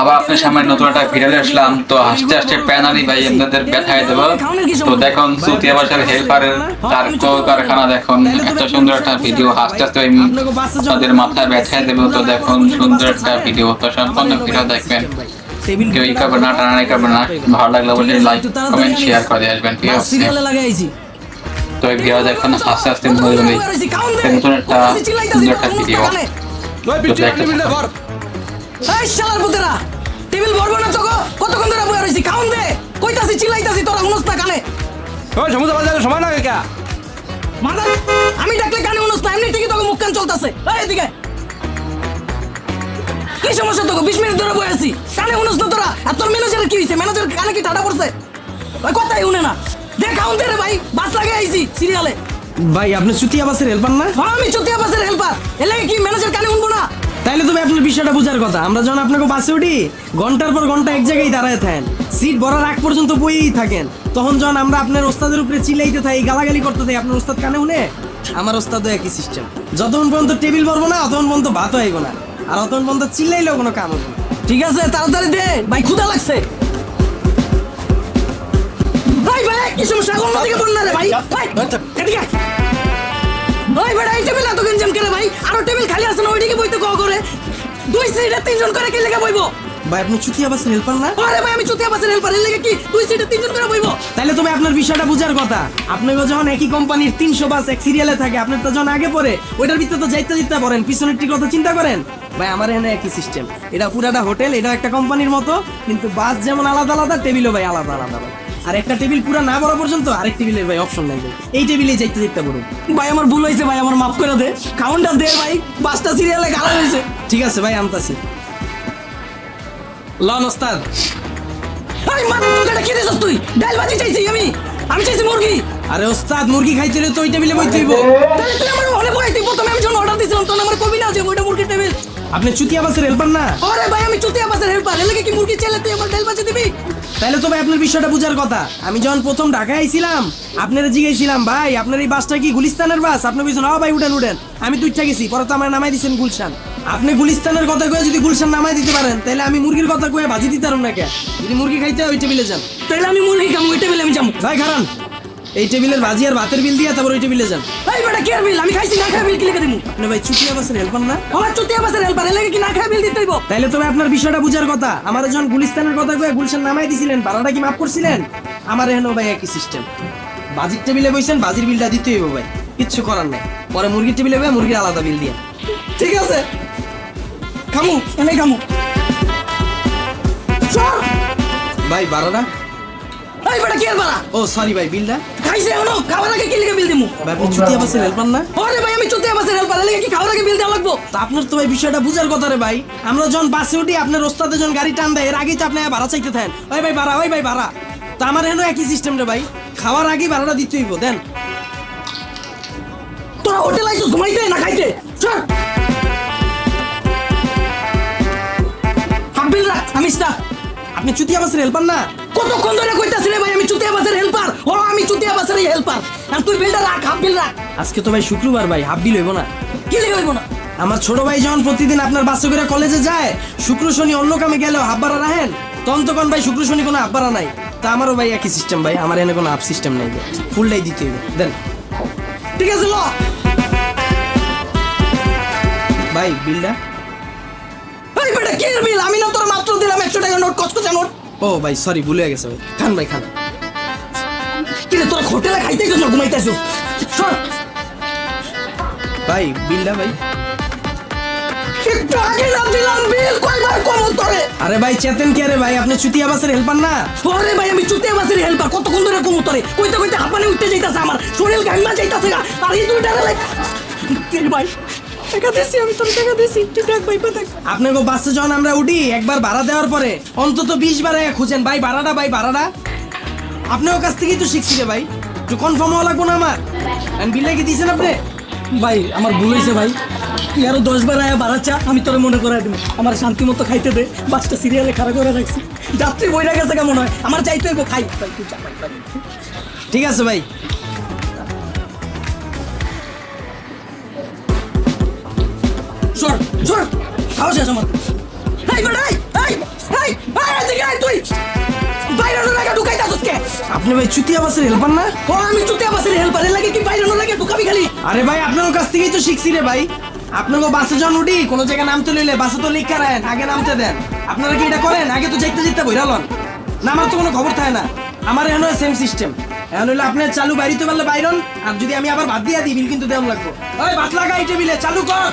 আবার আপনার সামনে নতুন একটা ভিডিও আসলাম। তো হাসতে হাসতে প্যানারি ভাই আপনাদের ব্যথায় দেবো। তো দেখুন চুতিয়া বাসার হেল্পারের তার কারখানা দেখুন। এত সুন্দর একটা ভিডিও হাসতে হাসতে তাদের মাথায় ব্যথায় দেবো। তো দেখুন সুন্দর একটা ভিডিও তো সম্পূর্ণ ভিডিও দেখবেন। কেউ ই করবে না করবে না। ভালো লাগলে অবশ্যই লাইক কমেন্ট শেয়ার করে আসবেন ঠিক আছে? তো এই ভিডিও দেখুন হাসতে হাসতে মরে গেলে নতুন একটা সুন্দর একটা ভিডিও। এই শালার পুতেরা টেবিল ভরবো না তোকে কতক্ষণ ধরে বয়ে রইছি? কাউন দে কইতাছি চিল্লাইতাছি তোরা হুনস না কানে। ওই সমুদ্র বাজারে সময় লাগে কে? মাদার আমি ডাকলে কানে হুনস না এমনি ঠিকই তোকে মুখ কান চলতাছে। এই এদিকে। কি সমস্যা তোকে বিশ মিনিট ধরে বয়ে আছি। কানে হুনস না তোরা? আর তোর ম্যানেজারের কি হইছে? ম্যানেজার কানে কি ঠাডা পড়ছে? ওই কথাই শুনে না। দে কাউন দে রে ভাই বাস লাগে আইছি সিরিয়ালে ভাই আপনি চুতিয়া বাসের হেল্পার না? হ্যাঁ আমি চুতিয়া বাসের হেল্পার এলে কি ম্যানেজার কানে শুনব না? তাইলে তো ভাই আপনার বিষয়টা বুঝার কথা। আমরা যখন আপনাকে বাসে উঠি ঘণ্টার পর ঘণ্টা এক জায়গায় দাঁড়ায় থাকেন। সিট ভরার আগ পর্যন্ত বইয়েই থাকেন। তখন যখন আমরা আপনার ওস্তাদের উপরে চিল্লাইতে থাকি গালাগালি করতে থাকি আপনার ওস্তাদ কানে শুনে আমার ওস্তাদও একই সিস্টেম যতক্ষণ পর্যন্ত টেবিল ভরবো না অতক্ষণ পর্যন্ত ভাতও আইব না। আর অতক্ষণ পর্যন্ত চিল্লাইলেও কোনো কাম হবে ঠিক আছে? তাড়াতাড়ি দে। ভাই ক্ষুধা লাগছে। ভাই ভাই কি সমস্যা? কোন দিকে বল না রে ভাই। ভাই এদিকে এই টেবিল এত গঞ্জাম করে ভাই? আরও টেবিল খালি আছে না ওইদিকে বইতে কো করে। দুই সিটে তিনজন করে কি লেগে বইবো? ভাই আপনি চুতিয়া বাসের হেল্পার না? আরে ভাই আমি চুতিয়া বাসের হেল্পার এর লেগে কি দুই সিটে তিনজন করে বইবো? তাহলে তুমি আপনার বিষয়টা বোঝার কথা। আপনাকে যখন একই কোম্পানির তিনশো বাস এক সিরিয়ালে থাকে আপনার তো যখন আগে পড়ে ওইটার ভিতরে তো যাইতে যাইতে পড়েন পিছনের ঠিক কথা চিন্তা করেন? ভাই আমার এখানে একই সিস্টেম এটা পুরাটা হোটেল এটা একটা কোম্পানির মতো কিন্তু বাস যেমন আলাদা আলাদা টেবিলও ভাই আলাদা আলাদা ভাই। আর একটা টেবিল পুরো না বড় পর্যন্ত আরেক টেবিলের ভাই অপশন নাই ভাই। এই টেবিলে যাইতে যাইতে পড়ুন ভাই আমার ভুল হয়েছে ভাই আমার মাফ করে দে। কাউন্টটা দে ভাই পাঁচটা সিরিয়ালে গালা হয়েছে। ঠিক আছে ভাই আমতাছি লন ওস্তাদ ভাই মা তোকে কি দিছস তুই? ডাল ভাজি চাইছি আমি। আমি চাইছি মুরগি। আরে ওস্তাদ মুরগি খাইতে হলে তো ওই টেবিলে বই তুইব। তাহলে তুই আমার মনে পড়াই তুই প্রথমে আমি যখন অর্ডার দিছিলাম তখন আমার কবি না যে ওইটা মুরগি টেবিল। আপনি চুতিয়া বাসের হেল্পার না? আরে ভাই আমি চুতিয়া বাসের হেল্পার এর লাগে কি মুরগি চাইলে তুই আমার ডাল ভাজি দিবি? তাহলে তো ভাই আপনার বিষয়টা বুঝার কথা। আমি যখন প্রথম ঢাকায় আইছিলাম আপনারা জিজ্ঞেসছিলাম ভাই আপনার এই বাসটা কি গুলিস্তানের বাস? আপনি বলছেন ও ভাই উঠেন উঠেন। আমি তো উঠা গেছি পরে তো আমার নামাই দিচ্ছেন গুলশান। আপনি গুলিস্তানের কথা কয়ে যদি গুলশান নামাই দিতে পারেন তাহলে আমি মুরগির কথা কয়ে ভাজি দিতে পারুন না কে? যদি মুরগি খাইতে হয় ওই টেবিলে যান। তাহলে আমি মুরগি খাব ওই টেবিলে আমি যাব ভাই খারান এই টেবিলের ভাজি আর ভাতের বিল দিয়ে তারপর ওই টেবিলে যান। এই বেটা কি আর বিল? আমি খাইছি না খাই বিল কি লিখে দিমু? আপনি ভাই চুটিয়া বাসের হেল্পার না আমার চুতিয়া বাসের হেল্পার এর লাগে কি না খাই বিল দিতে হইব? তাইলে তবে আপনার বিষয়টা বুঝার কথা। আমার যখন গুলিস্তানের কথা কয়ে গুলশান নামাই দিছিলেন ভাড়াটা কি মাফ করছিলেন? আমার এখানে ভাই একই সিস্টেম বাজির টেবিলে বইছেন বাজির বিলটা দিতে হইব ভাই কিচ্ছু করার নাই। পরে মুরগির টেবিলে বই মুরগির আলাদা বিল দিয়ে। ঠিক আছে? খামু এনে খামু। ভাই ভাড়াটা এই বেটা কি আর বাড়া ও সরি ভাই বিলটা? খাইছে এখনও খাওয়ার আগে কি লিখে বিল দিমু? ভাই আপনি চুটিয়া বাসের হেল্পার না? আরে ভাই আমি চুতিয়া বাসের হেল্পার লাগে কি খাওয়ার আগে বিল দেওয়া লাগবো? তো আপনার তো ভাই বিষয়টা বুঝার কথা রে ভাই। আমরা যখন বাসে উঠি আপনার ওস্তাদে যখন গাড়ি টান দেয় এর আগেই তো আপনি ভাড়া চাইতে থাকেন। ওই ভাই ভাড়া ওই ভাই ভাড়া। তো আমার এখানেও একই সিস্টেম রে ভাই। খাওয়ার আগেই ভাড়াটা দিতে হইব দেন। তোরা হোটেল আইছিস ঘুমাইতে না খাইতে? চল। হাফ বিল রাখ আমি আপনি চুটিয়া বাসের হেল্পার না? কতক্ষণ ধরে কইতাছি রে ভাই আমি চুতিয়া বাসের হেল্পার ও আমি চুতিয়া বাসের হেল্পার আর তুই বিলটা রাখ হাফ বিল রাখ। আজকে তো ভাই শুক্রবার ভাই হাফ বিল হইব না। কি লিখে হইব না? আমার ছোট ভাই যখন প্রতিদিন আপনার বাসে করে কলেজে যায় শুক্র শনি অন্য কামে গেলেও হাব্বারা রাখেন। তখন তখন ভাই শুক্র শনি কোনো হাব্বারা নাই। তা আমারও ভাই একই সিস্টেম ভাই আমার এনে কোনো আপ সিস্টেম নাই ফুলটাই দিতে হবে দেন। ঠিক আছে ল। ভাই বিলটা এই বেটা কি বিল আমি না তোর মাত্র দিলাম একশো টাকা নোট কসকসে নোট। ও ভাই সরি ভুলে গেছে ভাই। খান ভাই, খান। কি রে, তোর হোটেলে খাইতে গেছ ঘুমাইতেছিস ভাই বিলটা ভাই। একটু আগে না আরে ভাই, চেতেন কে রে ভাই? আপনি চুতিয়া বাসের হেল্পার না? আরে ভাই, আমি চুতিয়া বাসের হেল্পার কতক্ষণ ধরে কম তোরে? কইতে কইতে হাঁপানি উঠতে যাইতাছে আমার। শরীর ঘামা যাইতাছে আর এই দুইটা ভাই। টাকা দিছি আমি তোর টাকা দিছি তুই দেখ ভাই দেখ আপনাকে বাসে যখন আমরা উঠি একবার ভাড়া দেওয়ার পরে অন্তত বিশ বার খুঁজেন। ভাই ভাড়াটা ভাই ভাড়াটা। আপনার কাছ থেকেই তো শিখছি রে ভাই। একটু কনফার্ম হওয়া লাগবো না আমার? বিলে কি দিয়েছেন আপনি? ভাই আমার ভুল হয়েছে ভাই। তুই আরও দশ বার আয়া বাড়াচ্ছা আমি তোরে মনে করাই দেবো। আমার শান্তি মতো খাইতে দে। বাসটা সিরিয়ালে খারাপ করে রাখছি। যাত্রী বইরা গেছে কেমন হয়? আমার চাইতে খাই। ভাই। সাহস আছে আমার। এই এই এই বাইরে দিকে আয় তুই। বাইরে নো ঢুকাই আপনি ভাই চুতিয়া বাসের হেল্পার না? ও আমি চুতিয়া বাসের হেল্পার লাগে কি বাইরে নো ঢুকাবি খালি? আরে ভাই আপনার কাছ থেকেই তো শিখছি রে ভাই। বাসে উঠি নামতে নিলে বাসে তো আগে নামতে দেন। আপনারা কি এটা করেন? আগে তো যাইতে যাইতে বইরা লন। নামার তো কোনো খবর থাকে না। আমার এখনও সেম সিস্টেম এখন হইলে আপনার চালু বাড়িতে পারলে বাইরন আর যদি আমি আবার বাদ দিয়ে দিই বিল কিন্তু দেওয়া লাগবো। ওই বাত লাগা টেবিলে চালু কর।